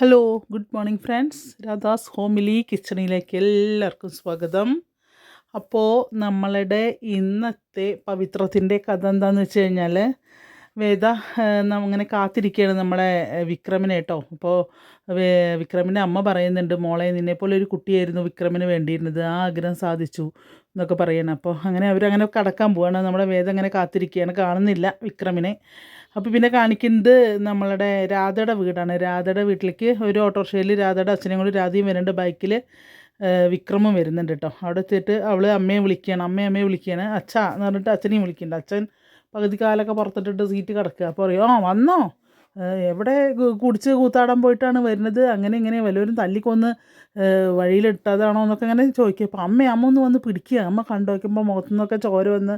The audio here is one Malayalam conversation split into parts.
Hello good morning friends Radha's homely കിച്ചണിലേക്ക് എല്ലാവർക്കും സ്വാഗതം. അപ്പോൾ നമ്മളുടെ ഇന്നത്തെ പവിത്രത്തിന്റെ കഥ എന്താണെന്ന് വെച്ച് കഴിഞ്ഞാൽ വേദ ഇങ്ങനെ കാത്തിരിക്കുകയാണ് നമ്മളെ വിക്രമിനെ കേട്ടോ. അപ്പോൾ വിക്രമിന്റെ അമ്മ പറയുന്നുണ്ട് മോളെ നിന്നെപ്പോലെ ഒരു കുട്ടിയായിരുന്നു വിക്രമിന് വേണ്ടിയിരുന്നത്. ആ ആഗ്രഹം സാധിച്ചു എന്നൊക്കെ പറയണം. അപ്പോൾ അങ്ങനെ അവരങ്ങനെ കടക്കാൻ പോവാണ്. നമ്മുടെ വേദ അങ്ങനെ കാത്തിരിക്കുകയാണ് കാണുന്നില്ല വിക്രമിനെ. അപ്പോൾ പിന്നെ കാണിക്കുന്നത് നമ്മളുടെ രാധയുടെ വീടാണ്. രാധയുടെ വീട്ടിലേക്ക് ഒരു ഓട്ടോറിക്ഷയിൽ രാധയുടെ അച്ഛനെയും കൂടി രാധയും വരുന്നുണ്ട്. ബൈക്കിൽ വിക്രമം വരുന്നുണ്ട് കേട്ടോ. അവിടെ എത്തിയിട്ട് അവൾ അമ്മയെ വിളിക്കുകയാണ്. അമ്മയെ അമ്മയെ വിളിക്കുകയാണ്. അച്ഛ എന്ന് പറഞ്ഞിട്ട് അച്ഛനെയും വിളിക്കുന്നുണ്ട്. അച്ഛൻ പകുതി കാലൊക്കെ പുറത്തിട്ടിട്ട് സീറ്റ് കിടക്കുക. അപ്പോൾ പറയും ആ വന്നോ? എവിടെ കുടിച്ച് കൂത്താടാൻ പോയിട്ടാണ് വരുന്നത്? അങ്ങനെ ഇങ്ങനെ വല്ലവരും തല്ലിക്കൊന്ന് വഴിയിലിട്ടതാണോ എന്നൊക്കെ അങ്ങനെ ചോദിക്കുക അപ്പോൾ അമ്മ അമ്മ ഒന്ന് വന്ന് പിടിക്കുക. അമ്മ കണ്ടു നോക്കുമ്പോൾ മുഖത്തു നിന്നൊക്കെ ചോര വന്ന്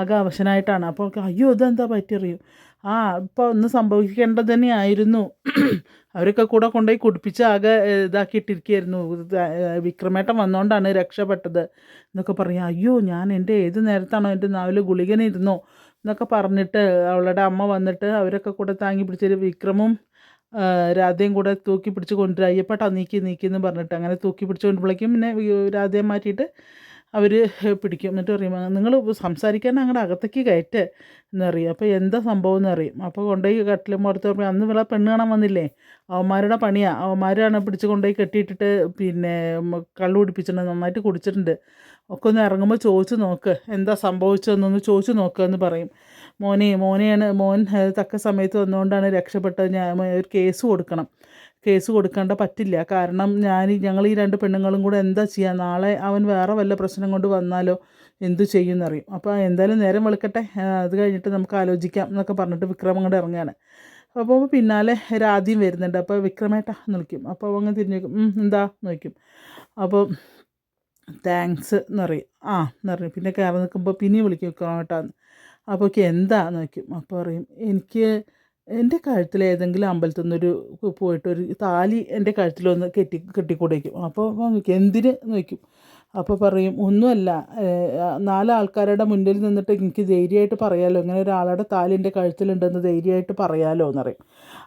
ആകെ അവശനായിട്ടാണ്. അപ്പോൾ അയ്യോ ഇതെന്താ പറ്റിയറിയും ആ ഇപ്പോൾ ഒന്ന് സംഭവിക്കേണ്ടത് തന്നെയായിരുന്നു അവരൊക്കെ കൂടെ കൊണ്ടുപോയി കുടിപ്പിച്ച് ആകെ ഇതാക്കിയിട്ടിരിക്കുകയായിരുന്നു. ഇത്, വിക്രമേട്ടൻ വന്നുകൊണ്ടാണ് രക്ഷപ്പെട്ടത്. എന്നൊക്കെ പറയും. അയ്യോ ഞാൻ എന്റെ ഏത് നേരത്താണോ എന്റെ നാവിൽ ഗുളികനിരുന്നോ? എന്നൊക്കെ പറഞ്ഞിട്ട് അവളുടെ അമ്മ വന്നിട്ട് അവരൊക്കെ കൂടെ താങ്ങി പിടിച്ചൊരു വിക്രമും രാധയും കൂടെ തൂക്കി പിടിച്ച് കൊണ്ടുവരും. അയ്യപ്പട്ടാ നീക്കി നീക്കി എന്ന് പറഞ്ഞിട്ട് അങ്ങനെ തൂക്കി പിടിച്ച് കൊണ്ടുപോഴേക്കും പിന്നെ രാധയെ മാറ്റിയിട്ട് അവർ പിടിക്കും. എന്നിട്ട് പറയും നിങ്ങൾ സംസാരിക്കാൻ അങ്ങനെ അകത്തേക്ക് കയറ്റ് എന്നറിയും. അപ്പോൾ എന്താ സംഭവം എന്നറിയും അപ്പോൾ കൊണ്ടുപോയി കട്ടിലും പുറത്ത് പറയും അന്ന് ഇവിടെ പെണ്ണ് കാണാൻ വന്നില്ലേ? അവന്മാരുടെ പണിയാണ് അവന്മാരാണ് പിടിച്ച് കൊണ്ടുപോയി കെട്ടിയിട്ടിട്ട് പിന്നെ കള്ളു കുടിപ്പിച്ചിട്ടുണ്ട്. നന്നായിട്ട് കുടിച്ചിട്ടുണ്ട്. ഒക്കെ ഒന്ന് ഇറങ്ങുമ്പോൾ ചോദിച്ചു നോക്ക്. എന്താ സംഭവിച്ചതെന്നൊന്ന് ചോദിച്ചു നോക്കുക എന്ന് പറയും. മോനെ മോനെയാണ് മോൻ തക്ക സമയത്ത് വന്നുകൊണ്ടാണ് രക്ഷപ്പെട്ടത്. ഞാൻ ഒരു കേസ് കൊടുക്കണം. കേസ് കൊടുക്കേണ്ട പറ്റില്ല. കാരണം ഞാൻ ഞങ്ങൾ ഈ രണ്ട് പെണ്ണുങ്ങളും കൂടെ എന്താ ചെയ്യുക നാളെ അവൻ വേറെ വല്ല പ്രശ്നം കൊണ്ട് വന്നാലോ? എന്തു ചെയ്യുമെന്നറിയും അപ്പോൾ എന്തായാലും നേരം വെളുക്കട്ടെ. അത് കഴിഞ്ഞിട്ട് നമുക്ക് ആലോചിക്കാം എന്നൊക്കെ പറഞ്ഞിട്ട് വിക്രം അങ്ങോട്ട് ഇറങ്ങുകയാണ് അപ്പോൾ പിന്നാലെ രാധയും വരുന്നുണ്ട്. അപ്പോൾ വിക്രമേട്ട എന്ന് വിളിക്കും. അപ്പോൾ അങ്ങ് തിരിഞ്ഞു എന്താ? നോക്കും. അപ്പോൾ താങ്ക്സ് എന്ന് പറയും. ആ എന്ന് പറയും. പിന്നെ കയറി നിൽക്കുമ്പോൾ പിന്നെയും വിളിക്കും കേട്ടോന്ന് അപ്പോൾ എന്താന്ന് വയ്ക്കും അപ്പോൾ പറയും എനിക്ക് എന്റെ കഴുത്തിൽ ഏതെങ്കിലും അമ്പലത്തിൽ നിന്നൊരു പോയിട്ട് ഒരു താലി എന്റെ കഴുത്തിലൊന്ന് കെട്ടി കെട്ടിക്കൂടേക്കും അപ്പോൾ നോക്കും എന്തിന്? എന്ന് ചോദിക്കും. അപ്പോൾ പറയും ഒന്നുമല്ല നാലാൾക്കാരുടെ മുന്നിൽ നിന്നിട്ട് എനിക്ക് ധൈര്യമായിട്ട് പറയാലോ ഇങ്ങനെ ഒരാളുടെ താലി എന്റെ കഴുത്തിലുണ്ടെന്ന് ധൈര്യമായിട്ട് പറയാലോ എന്നറിയും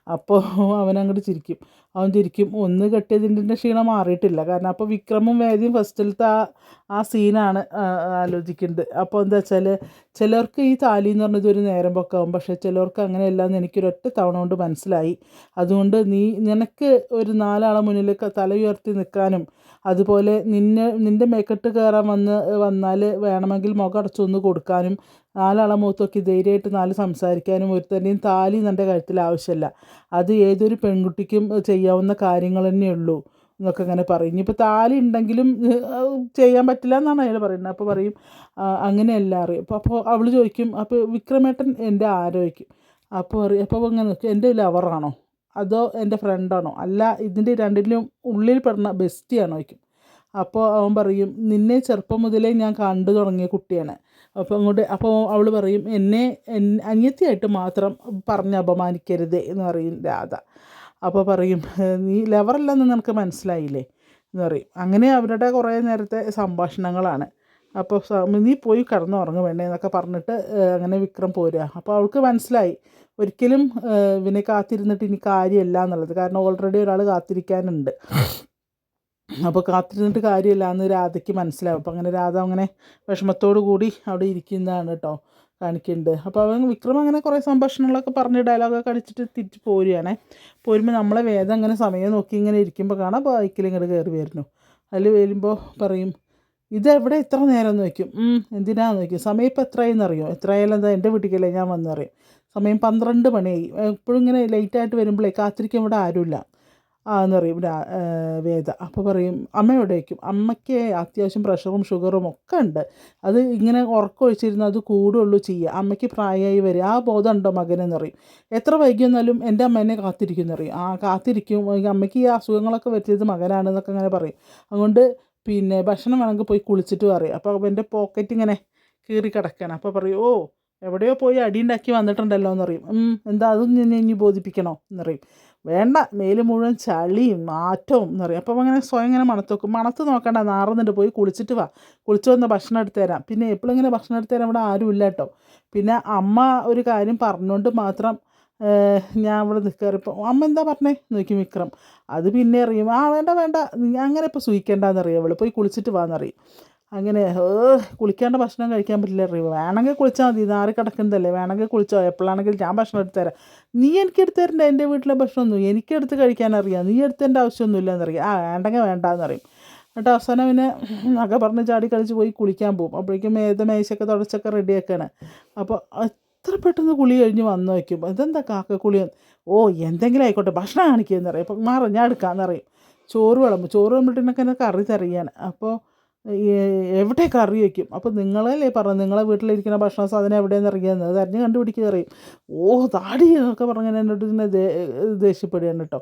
അപ്പോൾ അവൻ അങ്ങോട്ട് ചിരിക്കും. അവൻ ചിരിക്കും ഒന്ന് കെട്ടിയതിന്റെ ക്ഷീണം മാറിയിട്ടില്ല. കാരണം അപ്പോൾ വിക്രമും വേദിയും ഫസ്റ്റിലത്തെ ആ ആ സീനാണ് ആലോചിക്കുന്നത്. അപ്പോൾ എന്താ വെച്ചാൽ ചിലർക്ക് ഈ താലി എന്ന് പറഞ്ഞത് ഒരു നേരം പൊക്കാവും പക്ഷേ ചിലർക്ക് അങ്ങനെയല്ല എന്ന് എനിക്കൊരൊറ്റ തവണ കൊണ്ട് മനസ്സിലായി. അതുകൊണ്ട് നീ നിനക്ക് ഒരു നാലാളെ മുന്നിൽ തല ഉയർത്തി നിൽക്കാനും അതുപോലെ നിന്നെ നിന്റെ മേക്കെട്ട് കയറാൻ വന്ന് വന്നാൽ വേണമെങ്കിൽ മുഖം അടച്ചൊന്ന് കൊടുക്കാനും നാലാളെ മുഖത്തൊക്കെ ധൈര്യമായിട്ട് നാല് സംസാരിക്കാനും ഒരുത്തന്റെയും താലി നിന്റെ കഴുത്തിൽ ആവശ്യമില്ല. അത് ഏതൊരു പെൺകുട്ടിക്കും ചെയ്യാവുന്ന കാര്യങ്ങൾ തന്നെയുള്ളൂ എന്നൊക്കെ അങ്ങനെ പറയും. ഇനിയിപ്പോൾ താലി ഉണ്ടെങ്കിലും ചെയ്യാൻ പറ്റില്ല എന്നാണ് അയാൾ പറയുന്നത്. അപ്പോൾ പറയും "ആ, അങ്ങനെയല്ല അറിയും. അപ്പോൾ അപ്പോൾ അവൾ ചോദിക്കും അപ്പോൾ വിക്രമേട്ടൻ എന്റെ ആരോഗ്യം? അപ്പോൾ പറയും അപ്പോൾ അങ്ങനെ നോക്കും. എന്റെ ലവറാണോ അതോ എന്റെ ഫ്രണ്ടാണോ? അല്ല ഇതിന്റെ രണ്ടിലും ഉള്ളിൽ പെടുന്ന ബെസ്റ്റിയാണോ ചോദിക്കും. അപ്പോൾ അവൻ പറയും നിന്നെ ചെറുപ്പം മുതലേ ഞാൻ കണ്ടു തുടങ്ങിയ കുട്ടിയാണ്. അപ്പോൾ അങ്ങോട്ട് അപ്പോൾ അവൾ പറയും എന്നെ അനിയത്തിയായിട്ട് മാത്രം പറഞ്ഞ് അപമാനിക്കരുത് എന്ന് പറയും രാധ. അപ്പോൾ പറയും നീ ലെവറല്ലെന്ന് നിനക്ക് മനസ്സിലായില്ലേ? എന്ന് പറയും. അങ്ങനെ അവരുടെ കുറേ നേരത്തെ സംഭാഷണങ്ങളാണ്. അപ്പോൾ നീ പോയി കിടന്നുറങ്ങും വേണ്ടേ എന്നൊക്കെ പറഞ്ഞിട്ട് അങ്ങനെ വിക്രം പോരുക അപ്പോൾ അവൾക്ക് മനസ്സിലായി. ഒരിക്കലും ഇവനെ കാത്തിരുന്നിട്ട് ഇനി കാര്യമല്ല എന്നുള്ളത്. കാരണം ഓൾറെഡി ഒരാൾ കാത്തിരിക്കാനുണ്ട്. അപ്പോൾ കാത്തിരുന്നിട്ട് കാര്യമില്ല എന്ന് രാധയ്ക്ക് മനസ്സിലാവും അപ്പോൾ അങ്ങനെ രാധ അങ്ങനെ വിഷമത്തോടു കൂടി അവിടെ ഇരിക്കുന്നതാണ് കേട്ടോ കാണിക്കുന്നുണ്ട് അപ്പോൾ അവൻ വിക്രം അങ്ങനെ കുറേ സംഭാഷണങ്ങളൊക്കെ പറഞ്ഞ് ഡയലോഗൊക്കെ അടിച്ചിട്ട് തിരിച്ച് പോരുകയാണേ പോരുമ്പോൾ നമ്മളെ വേദം അങ്ങനെ സമയം നോക്കി ഇങ്ങനെ ഇരിക്കുമ്പോൾ കാണാം. ബൈക്കിൽ ഇങ്ങോട്ട് കയറി വരുന്നു. അതിൽ വരുമ്പോൾ പറയും ഇതെവിടെ ഇത്ര നേരം നോക്കും എന്തിനാന്ന് വയ്ക്കും സമയം ഇപ്പോൾ എത്രയെന്ന് അറിയോ? എത്രയായാലും എന്റെ വീട്ടിലേക്കല്ലേ ഞാൻ വന്നറിയും സമയം പന്ത്രണ്ട് മണിയായി. എപ്പോഴും ഇങ്ങനെ ലേറ്റായിട്ട് വരുമ്പോഴേ കാത്തിരിക്കാൻ ഇവിടെ ആരുമില്ല. ആ എന്നറിയും പറയും രാ- വേദ. അപ്പോൾ പറയും അമ്മ എവിടെ? വയ്ക്കും അമ്മയ്ക്ക് അത്യാവശ്യം പ്രഷറും ഷുഗറും ഒക്കെ ഉണ്ട്. അത് ഇങ്ങനെ ഉറക്കമൊഴിച്ചിരുന്ന് അത് കൂടുള്ളൂ ചെയ്യുക അമ്മയ്ക്ക് പ്രായമായി വരിക ആ ബോധം ഉണ്ടോ മകനെന്ന് പറയും. എത്ര വൈകിയെന്നാലും എന്റെ അമ്മ എന്നെ കാത്തിരിക്കും എന്നറിയും പറയും. ആ കാത്തിരിക്കും. അമ്മയ്ക്ക് ഈ അസുഖങ്ങളൊക്കെ വരുത്തിയത് മകനാണെന്നൊക്കെ അങ്ങനെ പറയും. അതുകൊണ്ട് പിന്നെ ഭക്ഷണം വേണമെങ്കിൽ പോയി കുളിച്ചിട്ട് പറയും. അപ്പോൾ എന്റെ പോക്കറ്റ് ഇങ്ങനെ കീറി കിടക്കുകയാണ് അപ്പോൾ പറയും ഓ എവിടെയോ പോയി അടിയുണ്ടാക്കി വന്നിട്ടുണ്ടല്ലോ എന്ന് പറയും. എന്താ അതും ഞാൻ ഇനി ബോധിപ്പിക്കണോ? എന്ന് വേണ്ട മേൽ മുഴുവൻ ചളിയും നാറ്റവും എന്ന് പറയും. അപ്പോൾ അങ്ങനെ സ്വയം ഇങ്ങനെ മണത്ത് മണത്ത് നോക്കണ്ട നാറുന്നുണ്ട്. പോയി കുളിച്ചിട്ട് വാ. കുളിച്ച് വന്ന ഭക്ഷണം എടുത്ത് തരാം. പിന്നെ എപ്പോഴും ഇങ്ങനെ ഭക്ഷണം എടുത്ത് തരാൻ ഇവിടെ ആരും ഇല്ല കേട്ടോ. പിന്നെ അമ്മ ഒരു കാര്യം പറഞ്ഞുകൊണ്ട് മാത്രം ഞാൻ ഇവിടെ നിൽക്കാറിപ്പോൾ അമ്മ എന്താ പറഞ്ഞേ? നോക്കി വിക്രം. അത് പിന്നെ അറിയും. ആ വേണ്ട വേണ്ട. അങ്ങനെ ഇപ്പോൾ സൂയിക്കേണ്ടെന്നറിയാം? അവൾ പോയി കുളിച്ചിട്ട് വാന്നറിയും. അങ്ങനെ കുളിക്കാണ്ട് ഭക്ഷണം കഴിക്കാൻ പറ്റില്ല അറിയും? വേണമെങ്കിൽ കുളിച്ചാൽ മതി. നാറി കിടക്കുന്നതല്ലേ. വേണമെങ്കിൽ കുളിച്ചോ. എപ്പോഴാണെങ്കിൽ ഞാൻ ഭക്ഷണം എടുത്ത് തരാം. നീ എനിക്ക് എടുത്ത് തരണ്ട. എന്റെ വീട്ടിലെ ഭക്ഷണമൊന്നും എനിക്ക് എടുത്ത് കഴിക്കാൻ അറിയാം. നീ എടുത്തേണ്ട ആവശ്യമൊന്നുമില്ല എന്നറിയാം ആ വേണ്ടെങ്കിൽ വേണ്ടാന്നറിയും. എന്നിട്ട് അവസാനം പിന്നെ നഗ പറഞ്ഞ് ചാടി കളിച്ച് പോയി കുളിക്കാൻ പോകും. അപ്പോഴേക്കും ഏത് മേശയൊക്കെ തുടച്ചൊക്കെ റെഡിയാക്കാണ്. അപ്പോൾ എത്ര പെട്ടെന്ന് കുളി കഴിഞ്ഞ് വന്നു വയ്ക്കും. ഇതെന്താ കാക്കക്കുളി ഓ എന്തെങ്കിലും ആയിക്കോട്ടെ. ഭക്ഷണം കാണിക്കുമെന്ന് പറയും. അപ്പം മാറ ഞാൻ എടുക്കാമെന്ന് പറയും. ചോറ് വിളമ്പ്. ചോറ് വിളമ്പിട്ടിനൊക്കെ എന്നെ കറി തറിയാണ് അപ്പോൾ എവിടെ കറി വയ്ക്കും? അപ്പോൾ നിങ്ങളല്ലേ പറഞ്ഞു നിങ്ങളെ വീട്ടിലിരിക്കുന്ന ഭക്ഷണ സാധനം എവിടെയെന്ന് അറിയാമെന്ന് അറിഞ്ഞ് കണ്ടുപിടിക്കുക അറിയും ഓ താടി എന്നൊക്കെ പറഞ്ഞാൽ എന്നോട് ഇങ്ങനെ ദേഷ്യപ്പെടുകയാണ് കേട്ടോ.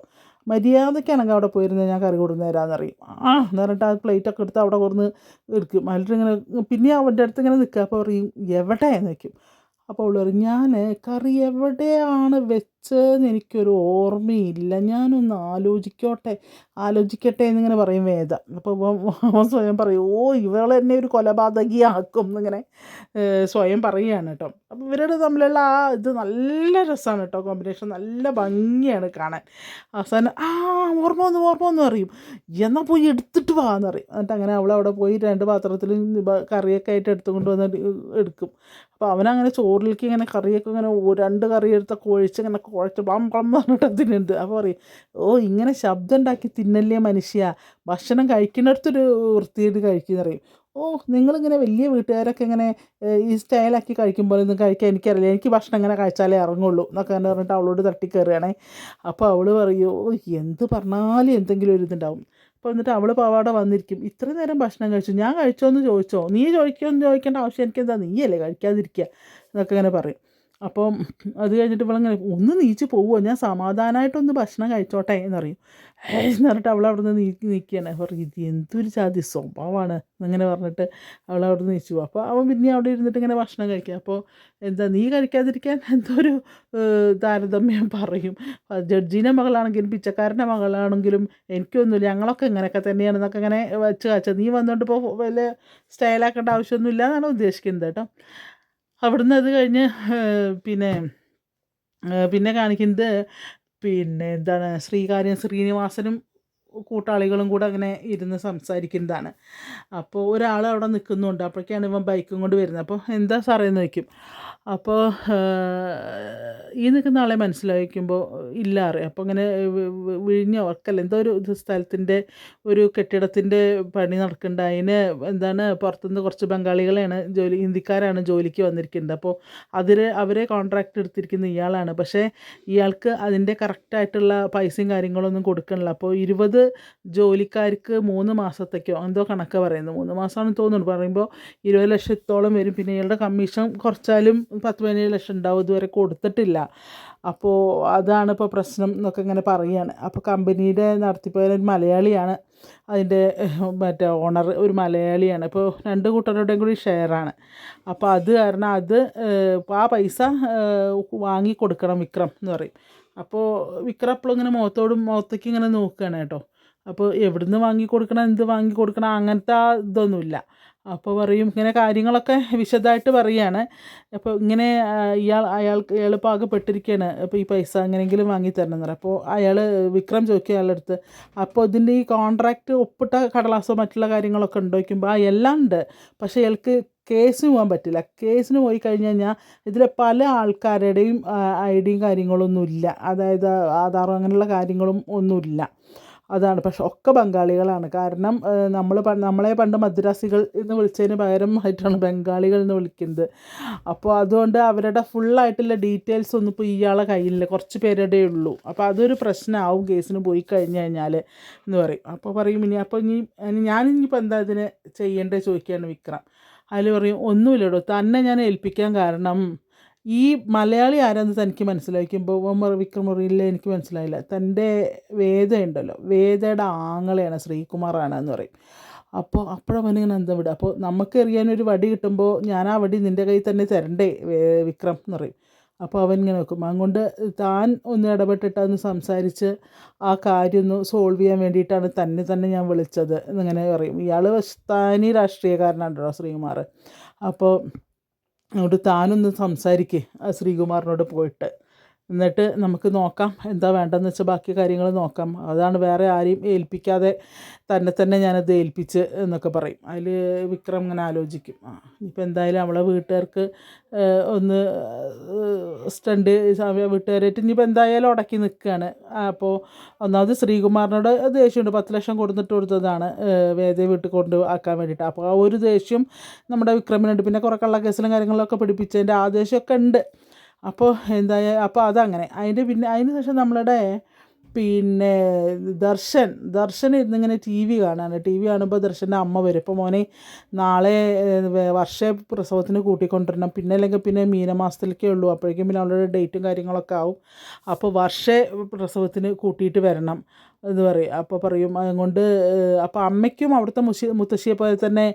മര്യാദയ്ക്കാണെങ്കിൽ അവിടെ പോയിരുന്നത് ഞാൻ കറി കൊടുന്ന് തരാമെന്നറിയും ആ എന്ന് പറഞ്ഞിട്ട് ആ പ്ലേറ്റൊക്കെ എടുത്ത് അവിടെ കൊടുന്ന് എടുക്കും. അതിലിട്ട് ഇങ്ങനെ പിന്നെ അവന്റെ അടുത്ത് ഇങ്ങനെ നിൽക്കുക. അപ്പോൾ പറയും എവിടെയെന്ന് വയ്ക്കും? അപ്പോൾ ഞാൻ കറി എവിടെയാണ് വെച്ചതെന്ന് എനിക്കൊരു ഓർമ്മയില്ല. ഞാനൊന്ന് ആലോചിക്കോട്ടെ. ആലോചിക്കട്ടെ എന്നിങ്ങനെ പറയും വേദ. അപ്പോൾ അവൻ സ്വയം പറയും ഓ ഇവൾ എന്നെ ഒരു കൊലപാതകിയാക്കും എന്നിങ്ങനെ സ്വയം പറയുകയാണ് കേട്ടോ. അപ്പോൾ ഇവരുടെ തമ്മിലുള്ള ആ ഇത് നല്ല രസമാണ് കേട്ടോ. കോമ്പിനേഷൻ നല്ല ഭംഗിയാണ് കാണാൻ. അവസാനം ആ ഓർമ്മ വന്നു ഓർമ്മ വന്നു അറിയും എന്നാൽ പോയി എടുത്തിട്ട് വാ എന്നറിയും എന്നിട്ട് അങ്ങനെ അവൾ അവിടെ പോയി രണ്ട് പാത്രത്തിൽ കറിയൊക്കെ ആയിട്ട് എടുത്തുകൊണ്ട് വന്ന് എടുക്കും. അപ്പോൾ അവനങ്ങനെ ചോറിലേക്ക് ഇങ്ങനെ കറിയൊക്കെ ഇങ്ങനെ രണ്ട് കറിയെടുത്ത ഒഴിച്ച് ഇങ്ങനെ കുഴച്ച് പ്ലം പ്ലം പറഞ്ഞിട്ട് തിന്നുന്നുണ്ട് അപ്പോൾ പറയും ഓ ഇങ്ങനെ ശബ്ദം ഉണ്ടാക്കി തിന്നല്ലേ മനുഷ്യ? ഭക്ഷണം കഴിക്കുന്നിടത്തൊരു വൃത്തിയായിട്ട് കഴിക്കുന്ന പറയും. ഓ നിങ്ങളിങ്ങനെ വലിയ വീട്ടുകാരൊക്കെ ഇങ്ങനെ ഈ സ്റ്റൈലാക്കി കഴിക്കുമ്പോൾ ഒന്നും കഴിക്കാൻ എനിക്കറിയില്ല. എനിക്ക് ഭക്ഷണം ഇങ്ങനെ കഴിച്ചാലേ ഇറങ്ങുള്ളൂ. എന്നൊക്കെ തന്നെ പറഞ്ഞിട്ട് അവളോട് തട്ടിക്കയറുകയാണേ അപ്പോൾ അവൾ പറയും ഓ എന്ത് പറഞ്ഞാലും എന്തെങ്കിലും ഒരു ഇതുണ്ടാവും. അപ്പോൾ എന്നിട്ട് അവൾ പാവാട വന്നിരിക്കും. ഇത്ര നേരം ഭക്ഷണം കഴിച്ചു? ഞാൻ കഴിച്ചോ എന്ന് ചോദിച്ചോ? നീ ചോദിക്കുമെന്ന് ചോദിക്കേണ്ട ആവശ്യം എനിക്കെന്താ? നീയല്ലേ കഴിക്കാതിരിക്കുക? എന്നൊക്കെ ഇങ്ങനെ പറയും. അപ്പം അത് കഴിഞ്ഞിട്ട് ഇവളങ്ങനെ ഒന്ന് നീച്ച് പോവുമോ ഞാൻ സമാധാനമായിട്ടൊന്ന് ഭക്ഷണം കഴിച്ചോട്ടെ എന്നറിയും എന്ന് പറഞ്ഞിട്ട് അവൾ അവിടെ നിന്ന് നീക്കി നിൽക്കുകയാണ് പറയും ഇത് എന്തൊരു ചാതി സ്വഭാവമാണ് അങ്ങനെ പറഞ്ഞിട്ട് അവൾ അവിടെ നിന്ന് നീച്ചു അപ്പോൾ അവൻ പിന്നെ അവിടെ ഇരുന്നിട്ട് ഇങ്ങനെ ഭക്ഷണം കഴിക്കുക അപ്പോൾ എന്താ നീ കഴിക്കാതിരിക്കാൻ എന്തോ ഒരു താരതമ്യം പറയും. ജഡ്ജിന്റെ മകളാണെങ്കിലും പിച്ചക്കാരന്റെ മകളാണെങ്കിലും എനിക്കൊന്നുമില്ല. ഞങ്ങളൊക്കെ ഇങ്ങനെയൊക്കെ തന്നെയാണെന്നൊക്കെ ഇങ്ങനെ വെച്ച് കാച്ച. നീ വന്നുകൊണ്ട് ഇപ്പോൾ വലിയ സ്റ്റൈലാക്കേണ്ട ആവശ്യമൊന്നുമില്ല എന്നാണ് ഉദ്ദേശിക്കുന്നത് കേട്ടോ. അവിടുന്ന് അത് കഴിഞ്ഞ് പിന്നെ പിന്നെ കാണിക്കുന്നത് പിന്നെ എന്താണ് ശ്രീകാര്യം ശ്രീനിവാസനും കൂട്ടാളികളും കൂടെ അങ്ങനെ ഇരുന്ന് സംസാരിക്കുന്നതാണ്. അപ്പോൾ ഒരാൾ അവിടെ നിൽക്കുന്നുണ്ട്. അപ്പോഴേക്കാണ് ഇവൻ ബൈക്കും കൊണ്ട് വരുന്നത്. അപ്പോൾ എന്താ സാറേ എന്ന് വയ്ക്കും അപ്പോൾ ഈ നിൽക്കുന്ന ആളെ മനസ്സിലായിക്കുമ്പോൾ ഇല്ല അറിയാം. അപ്പോൾ അങ്ങനെ വിഴിഞ്ഞ വർക്കല്ല. എന്തോ ഒരു സ്ഥലത്തിന്റെ ഒരു കെട്ടിടത്തിന്റെ പണി നടക്കുന്നുണ്ട്. അതിന് എന്താണ് പുറത്തുനിന്ന് കുറച്ച് ബംഗാളികളെയാണ് ജോലി ഹിന്ദിക്കാരാണ് ജോലിക്ക് വന്നിരിക്കുന്നത്. അപ്പോൾ അതിൽ അവരെ കോൺട്രാക്റ്റ് എടുത്തിരിക്കുന്ന ഇയാളാണ്. പക്ഷേ ഇയാൾക്ക് അതിന്റെ കറക്റ്റായിട്ടുള്ള പൈസയും കാര്യങ്ങളൊന്നും കൊടുക്കണില്ല. അപ്പോൾ ഇരുപത് ജോലിക്കാർക്ക് മൂന്ന് മാസത്തേക്കോ എന്തോ കണക്ക് പറയുന്നത്. മൂന്ന് മാസമാണെന്ന് തോന്നുന്നു. പറയുമ്പോൾ ഇരുപത് ലക്ഷത്തോളം വരും. പിന്നെ ഇയാളുടെ കമ്മീഷൻ കുറച്ചാലും പത്ത് പതിനേഴ് ലക്ഷം ഉണ്ടാവും. ഇതുവരെ കൊടുത്തിട്ടില്ല. അപ്പോൾ അതാണ് ഇപ്പോൾ പ്രശ്നം എന്നൊക്കെ ഇങ്ങനെ പറയുകയാണ് അപ്പോൾ കമ്പനിയുടെ നടത്തിപ്പുകാരൻ ഒരു മലയാളിയാണ്. അതിന്റെ മറ്റേ ഓണർ ഒരു മലയാളിയാണ്. ഇപ്പോൾ രണ്ട് കൂട്ടരുടെയും കൂടി ഷെയറാണ്. അപ്പോൾ അത് കാരണം അത് ആ പൈസ വാങ്ങി കൊടുക്കണം വിക്രം എന്ന് പറയും. അപ്പോൾ വിക്രം അപ്പോൾ ഇങ്ങനെ മുഖത്തോടും മുഖത്തേക്ക് ഇങ്ങനെ നോക്കുകയാണ് കേട്ടോ. അപ്പോൾ എവിടുന്ന് വാങ്ങി കൊടുക്കണം എന്ത് വാങ്ങി കൊടുക്കണം അങ്ങനത്തെ ഇതൊന്നുമില്ല. അപ്പോൾ പറയും ഇങ്ങനെ കാര്യങ്ങളൊക്കെ വിശദമായിട്ട് പറയുകയാണ് അപ്പോൾ ഇങ്ങനെ ഇയാൾ അയാൾക്ക് ഇയാൾ പാകപ്പെട്ടിരിക്കുകയാണ് അപ്പോൾ ഈ പൈസ എങ്ങനെയെങ്കിലും വാങ്ങി തരണം എന്ന് പറയും. അപ്പോൾ അയാൾ വിക്രം ചോദിക്കുക അയാളുടെ അടുത്ത് അപ്പോൾ ഇതിന്റെ ഈ കോൺട്രാക്റ്റ് ഒപ്പിട്ട കടലാസോ മറ്റുള്ള കാര്യങ്ങളൊക്കെ ഉണ്ടോ? വയ്ക്കുമ്പോൾ ആ എല്ലാം ഉണ്ട്. പക്ഷേ അയാൾക്ക് കേസിന് പോകാൻ പറ്റില്ല. കേസിന് പോയി കഴിഞ്ഞ് കഴിഞ്ഞാൽ ഇതിലെ പല ആൾക്കാരുടെയും ഐ ഡിയും കാര്യങ്ങളൊന്നും ഇല്ല. അതായത് ആധാറും അങ്ങനെയുള്ള കാര്യങ്ങളും ഒന്നുമില്ല. അതാണ്. പക്ഷെ ഒക്കെ ബംഗാളികളാണ്. കാരണം നമ്മൾ നമ്മളെ പണ്ട് മദ്രാസികൾ എന്ന് വിളിച്ചതിന് പകരമായിട്ടാണ് ബംഗാളികൾ എന്ന് വിളിക്കുന്നത്. അപ്പോൾ അതുകൊണ്ട് അവരുടെ ഫുള്ളായിട്ടുള്ള ഡീറ്റെയിൽസ് ഒന്നും ഇപ്പോൾ ഇയാളെ കയ്യിലില്ല. കുറച്ച് പേരുടെ ഉള്ളൂ. അപ്പോൾ അതൊരു പ്രശ്നമാവും കേസിന് പോയി കഴിഞ്ഞ് കഴിഞ്ഞാൽ എന്ന് പറയും. അപ്പോൾ പറയും ഇനി അപ്പോൾ ഇനി ഞാനിനിയിപ്പോൾ എന്താ ഇതിന് ചെയ്യേണ്ടത് ചോദിക്കുകയാണ് വിക്രം. അതിൽ പറയും ഒന്നുമില്ലടോ. തന്നെ ഞാൻ ഏൽപ്പിക്കാൻ കാരണം ഈ മലയാളി ആരാന്ന് തനിക്ക് മനസ്സിലാക്കുമ്പോൾ ഉമർ വിക്രമറിയില്ല എനിക്ക് മനസ്സിലായില്ല. തന്റെ വേദ ഉണ്ടല്ലോ. വേദയുടെ ആങ്ങളെയാണ് ശ്രീകുമാറാണ് എന്ന് പറയും. അപ്പോൾ അപ്പോഴവനിങ്ങനെ എന്താ വിടുക. അപ്പോൾ നമുക്ക് എറിയാനൊരു വടി കിട്ടുമ്പോൾ ഞാൻ ആ വടി നിന്റെ കയ്യിൽ തന്നെ തരണ്ടേ വിക്രം എന്ന് പറയും. അപ്പോൾ അവൻ ഇങ്ങനെ വെക്കും. അതുകൊണ്ട് താൻ ഒന്ന് ഇടപെട്ടിട്ട് അതൊന്ന് സംസാരിച്ച് ആ കാര്യം ഒന്ന് സോൾവ് ചെയ്യാൻ വേണ്ടിയിട്ടാണ് തന്നെ തന്നെ ഞാൻ വിളിച്ചത് എന്നിങ്ങനെ പറയും. ഇയാൾ തനി രാഷ്ട്രീയക്കാരനാണല്ലോ ശ്രീകുമാർ. അപ്പോൾ അതുകൊണ്ട് താനൊന്ന് സംസാരിക്കേ. ആ ശ്രീകുമാറിനോട് പോയിട്ട്. എന്നിട്ട് നമുക്ക് നോക്കാം എന്താ വേണ്ടതെന്ന് വെച്ചാൽ ബാക്കി കാര്യങ്ങൾ നോക്കാം. അതാണ് വേറെ ആരെയും ഏൽപ്പിക്കാതെ തന്നെ തന്നെ ഞാനത് ഏൽപ്പിച്ച് എന്നൊക്കെ പറയും. അതിൽ വിക്രം അങ്ങനെ ആലോചിക്കും. ആ ഇപ്പം എന്തായാലും അവളെ വീട്ടുകാർക്ക് ഒന്ന് സ്റ്റണ്ട് വീട്ടുകാരായിട്ട് ഇനിയിപ്പോൾ എന്തായാലും ഉടക്കി നിൽക്കുകയാണ് അപ്പോൾ ഒന്നാമത് ശ്രീകുമാറിനോട് ദേഷ്യമുണ്ട്. പത്ത് ലക്ഷം കൊടുത്തിട്ട് കൊടുത്തതാണ് വേദയെ വീട്ടിൽ കൊണ്ട് ആക്കാൻ വേണ്ടിയിട്ട്. അപ്പോൾ ആ ഒരു ദേഷ്യം നമ്മുടെ വിക്രമിനുണ്ട്. പിന്നെ കുറേ കള്ളക്കേസിലും കാര്യങ്ങളൊക്കെ പിടിപ്പിച്ചതിന്റെ ആ ദേഷ്യമൊക്കെ ഉണ്ട്. അപ്പോൾ എന്തായാലും അപ്പോൾ അതങ്ങനെ. അതിന്റെ പിന്നെ അതിന് ശേഷം നമ്മളുടെ പിന്നെ ദർശൻ ദർശൻ ഇരുന്നിങ്ങനെ ടി വി കാണാണ്. ടി വി കാണുമ്പോൾ ദർശന്റെ അമ്മ വരും. ഇപ്പോൾ മോനെ നാളെ വർഷ പ്രസവത്തിന് കൂട്ടിക്കൊണ്ടിരണം. പിന്നെ അല്ലെങ്കിൽ പിന്നെ മീനമാസത്തിലേക്കേ ഉള്ളൂ. അപ്പോഴേക്കും പിന്നെ അവളുടെ ഡേറ്റും കാര്യങ്ങളൊക്കെ ആവും. അപ്പോൾ വർഷ പ്രസവത്തിന് കൂട്ടിയിട്ട് വരണം. എന്ന് പറയും. അപ്പോൾ പറയും അതുകൊണ്ട് അപ്പോൾ അമ്മയ്ക്കും അവിടുത്തെ മുശി മുത്തശ്ശിയെ പോലെ തന്നെ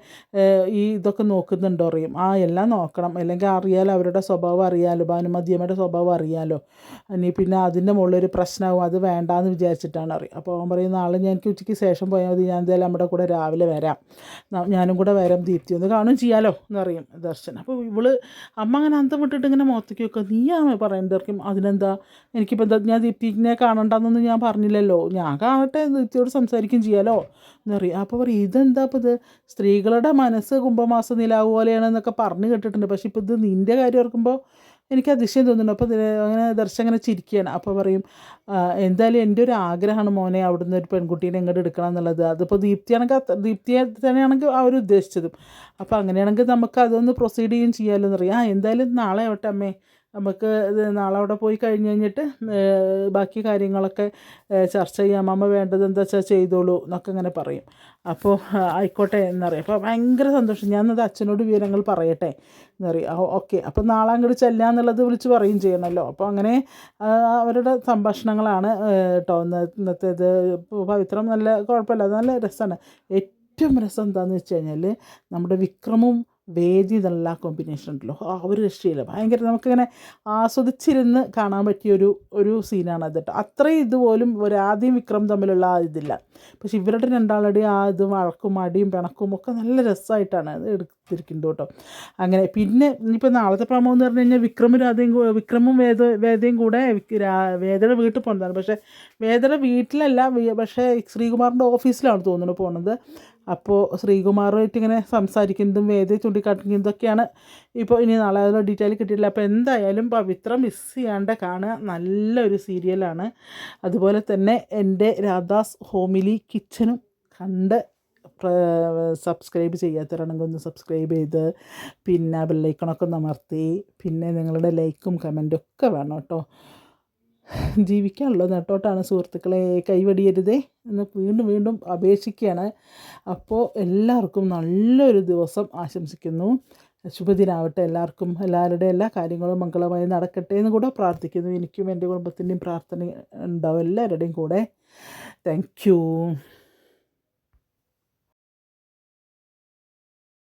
ഈ ഇതൊക്കെ നോക്കുന്നുണ്ടോ അറിയും ആ എല്ലാം നോക്കണം. അല്ലെങ്കിൽ അറിയാലോ അവരുടെ സ്വഭാവം അറിയാലോ ഭാനുമതിയമ്മയുടെ സ്വഭാവം അറിയാലോ. ഇനി പിന്നെ അതിന്റെ മുകളിൽ ഒരു പ്രശ്നമാവും അത് വേണ്ടാന്ന് വിചാരിച്ചിട്ടാണ് അറിയും അപ്പോൾ അവൻ പറയും നാളെ ഞാൻ എനിക്ക് ഉച്ചയ്ക്ക് ശേഷം പോയാൽ മതി. ഞാൻ എന്തായാലും നമ്മുടെ കൂടെ രാവിലെ വരാം. ന- ഞാനും കൂടെ വരാം ദീപ്തി. ഒന്ന് കാണും ചെയ്യാലോ എന്നറിയും ദർശൻ. അപ്പോൾ ഇവൾ അമ്മ അങ്ങനെ അന്തം വിട്ടിട്ട് ഇങ്ങനെ മുഖത്തേക്ക് വെക്കുക നീയാ പറയുന്നതായിരിക്കും അതിനെന്താ? എനിക്കിപ്പോൾ എന്താ ഞാൻ ദീപ്തിനെ കാണണ്ടെന്നൊന്നും ഞാൻ പറഞ്ഞില്ലല്ലോ. ഞാൻ കാണട്ടെ നിത്യോട് സംസാരിക്കും ചെയ്യാലോ? എന്നറിയാം പറയും. അപ്പോൾ പറയും ഇതെന്താ ഇപ്പോൾ ഇത്? സ്ത്രീകളുടെ മനസ്സ് കുംഭമാസ നിലാവ് പോലെയാണെന്നൊക്കെ പറഞ്ഞു കേട്ടിട്ടുണ്ട്. പക്ഷേ ഇപ്പോൾ ഇത് നിന്റെ കാര്യം ഓർക്കുമ്പോൾ എനിക്ക് അതിശയം തോന്നുന്നു അപ്പോൾ അങ്ങനെ ദർശനം അങ്ങനെ ചിരിക്കുകയാണ്. അപ്പോൾ പറയും "ആ, എന്തായാലും എന്റെ ഒരു ആഗ്രഹമാണ് മോനെ അവിടുന്ന് ഒരു പെൺകുട്ടീനെ എങ്ങോട്ട് എടുക്കണം എന്നുള്ളത്. അതിപ്പോൾ ദീപ്തിയാണെങ്കിൽ ദീപ്തിയെ തന്നെയാണെങ്കിൽ അവർ ഉദ്ദേശിച്ചതും. അപ്പോൾ അങ്ങനെയാണെങ്കിൽ നമുക്ക് അതൊന്ന് പ്രൊസീഡ് ചെയ്യുകയും ചെയ്യാമല്ലോ എന്നറിയാം ആ എന്തായാലും നാളെ ആവട്ടെ അമ്മേ. നമുക്ക് നാളെ അവിടെ പോയി കഴിഞ്ഞ് കഴിഞ്ഞിട്ട് ബാക്കി കാര്യങ്ങളൊക്കെ ചർച്ച ചെയ്യാം. അമ്മ വേണ്ടത് എന്താ വെച്ചാൽ ചെയ്തോളൂ എന്നൊക്കെ ഇങ്ങനെ പറയും. അപ്പോൾ ആയിക്കോട്ടെ എന്നറിയാം. അപ്പോൾ ഭയങ്കര സന്തോഷം. ഞാനത് അച്ഛനോട് വിവരങ്ങൾ പറയട്ടെ എന്നറിയാം. ഓക്കെ. അപ്പോൾ നാളെ അങ്ങോട്ട് ചെല്ലുക എന്നുള്ളത് വിളിച്ച് പറയും ചെയ്യണമല്ലോ അപ്പോൾ അങ്ങനെ അവരുടെ സംഭാഷണങ്ങളാണ് കേട്ടോ ഇന്ന് ഇന്നത്തേത് പവിത്രം നല്ല കുഴപ്പമില്ല. അത് നല്ല രസമാണ്. ഏറ്റവും രസം എന്താണെന്ന് വെച്ച് കഴിഞ്ഞാൽ നമ്മുടെ വിക്രമും വേദി കോമ്പിനേഷൻ ഉണ്ടല്ലോ. ആ ഒരു രക്ഷയില്ല. ഭയങ്കര നമുക്കിങ്ങനെ ആസ്വദിച്ചിരുന്ന് കാണാൻ പറ്റിയൊരു ഒരു സീനാണ് അത് കേട്ടോ. അത്രയും ഇതുപോലും ഒരു വിക്രം തമ്മിലുള്ള ആ ഇതില്ല. പക്ഷെ ഇവരുടെ രണ്ടാളുടെയും ആ ഇതും വഴക്കും അടിയും പിണക്കും ഒക്കെ നല്ല രസമായിട്ടാണ് അത് എടുത്തിരിക്കുന്നത് കേട്ടോ. അങ്ങനെ പിന്നെ ഇനിയിപ്പോൾ നാളത്തെ പ്രമോ എന്ന് പറഞ്ഞു കഴിഞ്ഞാൽ വിക്രമും രാധയും വിക്രമും വേദ വേദയും കൂടെ വേദയുടെ വീട്ടിൽ പോകുന്നതാണ് പക്ഷേ വേദയുടെ വീട്ടിലല്ല പക്ഷേ ശ്രീകുമാറിന്റെ ഓഫീസിലാണ് തോന്നുന്നു പോകുന്നത് അപ്പോൾ ശ്രീകുമാറുമായിട്ട് ഇങ്ങനെ സംസാരിക്കുന്നതും വേദി ചൂണ്ടിക്കാട്ടുന്നതൊക്കെയാണ് ഇപ്പോൾ ഇനി നാളെ അതിൽ ഡീറ്റെയിൽ കിട്ടിയിട്ടില്ല അപ്പോൾ എന്തായാലും പവിത്ര മിസ് ചെയ്യാണ്ട് കാണുക നല്ലൊരു സീരിയലാണ് അതുപോലെ തന്നെ എന്റെ രാധാസ് ഹോമിലി കിച്ചനും കണ്ട് സബ്സ്ക്രൈബ് ചെയ്യാത്തവരാണെങ്കിൽ ഒന്ന് സബ്സ്ക്രൈബ് ചെയ്ത് പിന്നെ ബെല്ലൈക്കണൊക്കെ ഒന്ന് അമർത്തി പിന്നെ നിങ്ങളുടെ ലൈക്കും കമന്റും ഒക്കെ വേണം കേട്ടോ. ജീവിക്കാനുള്ള നെട്ടോട്ടാണ് സുഹൃത്തുക്കളെ കൈവടിയരുതേ എന്ന് വീണ്ടും വീണ്ടും അപേക്ഷിക്കുകയാണ്. അപ്പോൾ എല്ലാവർക്കും നല്ലൊരു ദിവസം ആശംസിക്കുന്നു. ശുഭദിനാവട്ടെ എല്ലാവർക്കും. എല്ലാവരുടെ എല്ലാ കാര്യങ്ങളും മംഗളമായി നടക്കട്ടെ എന്ന് കൂടെ പ്രാർത്ഥിക്കുന്നു. എനിക്കും എന്റെ കുടുംബത്തിന്റെയും പ്രാർത്ഥന ഉണ്ടാവും എല്ലാവരുടെയും കൂടെ. താങ്ക്